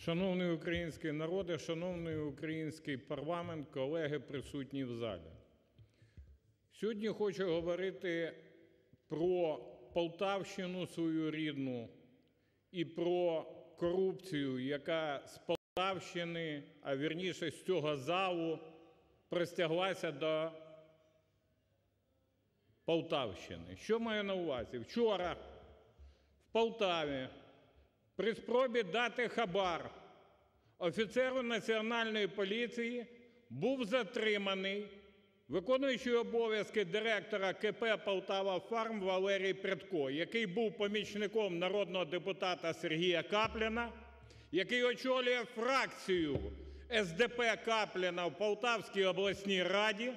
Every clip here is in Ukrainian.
Шановний український народе, шановний український парламент, колеги, присутні в залі! Сьогодні хочу говорити про Полтавщину свою рідну і про корупцію, яка з Полтавщини, а вірніше з цього залу, простяглася до Полтавщини. Що маю на увазі? Вчора в Полтаві при спробі дати хабар. Офіцеру Національної поліції був затриманий виконуючий обов'язки директора КП "Полтава-Фарм" Валерій Прядко, який був помічником народного депутата Сергія Капліна, який очолює фракцію СДП Капліна в Полтавській обласній раді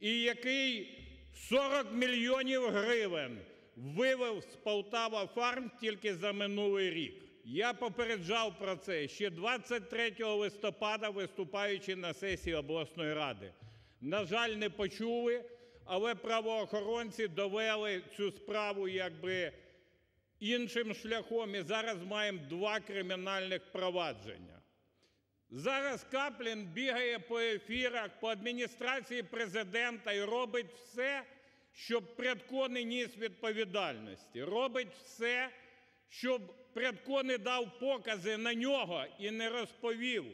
і який 40 мільйонів гривень вивів з "Полтава-Фарм" тільки за минулий рік. Я попереджав про це ще 23 листопада, виступаючи на сесії обласної ради. На жаль, не почули, але правоохоронці довели цю справу як би іншим шляхом і зараз маємо два кримінальних провадження. Зараз Каплін бігає по ефірах, по Адміністрації Президента і робить все, щоб Прядко не ніс відповідальності, робить все, щоб Прядко не дав покази на нього і не розповів,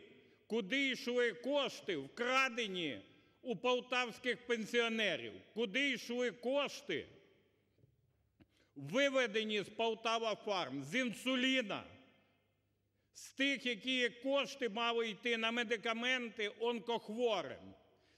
куди йшли кошти, вкрадені у полтавських пенсіонерів, куди йшли кошти, виведені з "Полтава-Фарм", з інсуліну, з тих, які кошти мали йти на медикаменти онкохворим.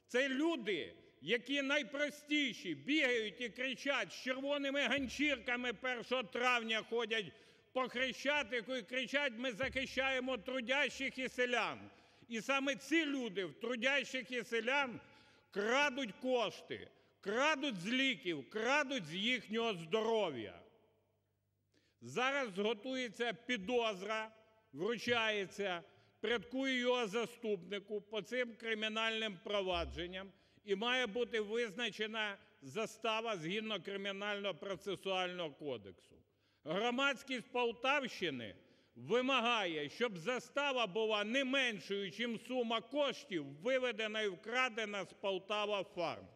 Це люди, які найпростіші бігають і кричать, з червоними ганчірками 1 травня ходять по Хрещатику і кричать: "Ми захищаємо трудящих і селян". І саме ці люди в трудящих і селян крадуть кошти, крадуть з ліків, крадуть з їхнього здоров'я. Зараз готується підозра, вручається Прядку його заступнику по цим кримінальним провадженням і має бути визначена застава згідно Кримінального процесуального кодексу. Громадськість Полтавщини вимагає, щоб застава була не меншою, чим сума коштів, виведена і вкрадена з "Полтава-Фарм".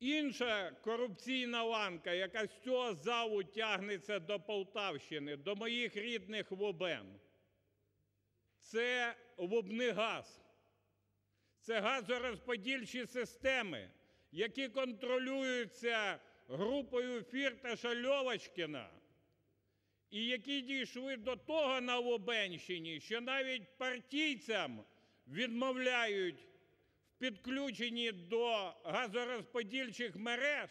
Інша корупційна ланка, яка з цього залу тягнеться до Полтавщини, до моїх рідних Лубен, – це Лубнигаз, це газорозподільчі системи, які контролюються групою Фірташа-Льовочкіна і які дійшли до того на Лубенщині, що навіть партійцям відмовляють в підключенні до газорозподільчих мереж,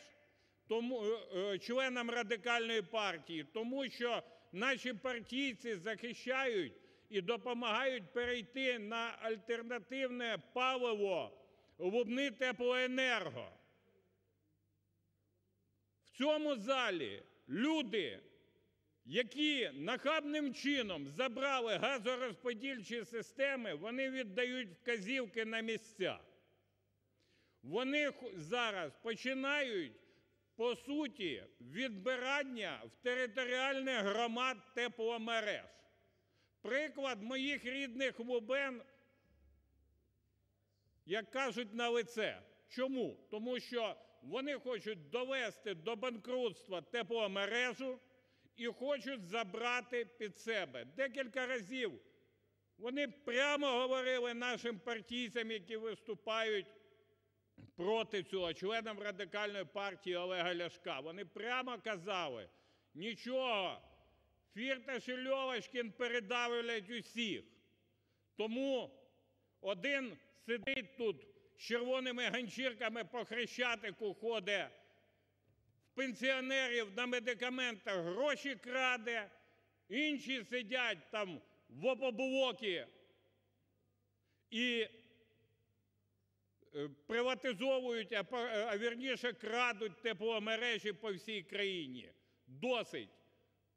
членам Радикальної партії, тому що наші партійці захищають і допомагають перейти на альтернативне паливо "Лубнитеплоенерго". В цьому залі люди, які нахабним чином забрали газорозподільчі системи, вони віддають вказівки на місця. Вони зараз починають по суті відбирання в територіальних громад тепломереж. Приклад моїх рідних Лубен, як кажуть, налице. Чому? Тому що вони хочуть довести до банкрутства тепломережу і хочуть забрати під себе. Декілька разів вони прямо говорили нашим партійцям, які виступають проти цього, членам Радикальної партії Олега Ляшка, вони прямо казали: "Нічого, Фірташ і Льовочкін передавлять усіх". Тому один сидить тут з червоними ганчірками по Хрещатику ходить, в пенсіонерів на медикаментах гроші краде, інші сидять там в "Опоблокі" і приватизовують, а вірніше крадуть тепломережі по всій країні. Досить!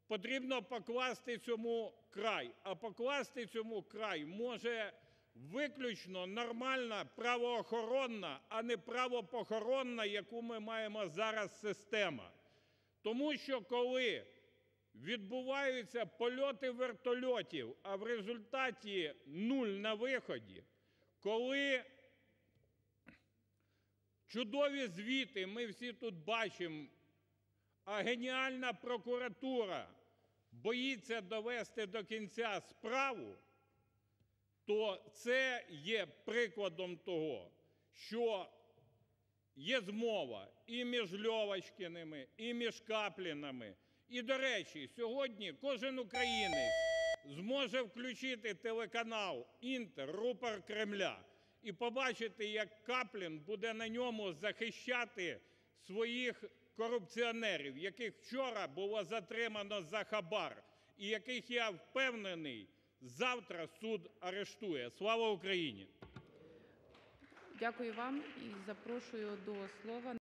Потрібно покласти цьому край. А покласти цьому край може виключно нормальна правоохоронна, а не правопохоронна, яку ми маємо зараз, система. Тому що коли відбуваються польоти вертольотів, а в результаті нуль на виході, коли чудові звіти ми всі тут бачимо, а геніальна прокуратура боїться довести до кінця справу, то це є прикладом того, що є змова і між Льовочкіними, і між Каплінами. І, до речі, сьогодні кожен українець зможе включити телеканал «Інтер», рупор Кремля, і побачити, як Каплін буде на ньому захищати своїх корупціонерів, яких вчора було затримано за хабар, і яких, я впевнений, завтра суд арештує. Слава Україні! Дякую вам і запрошую до слова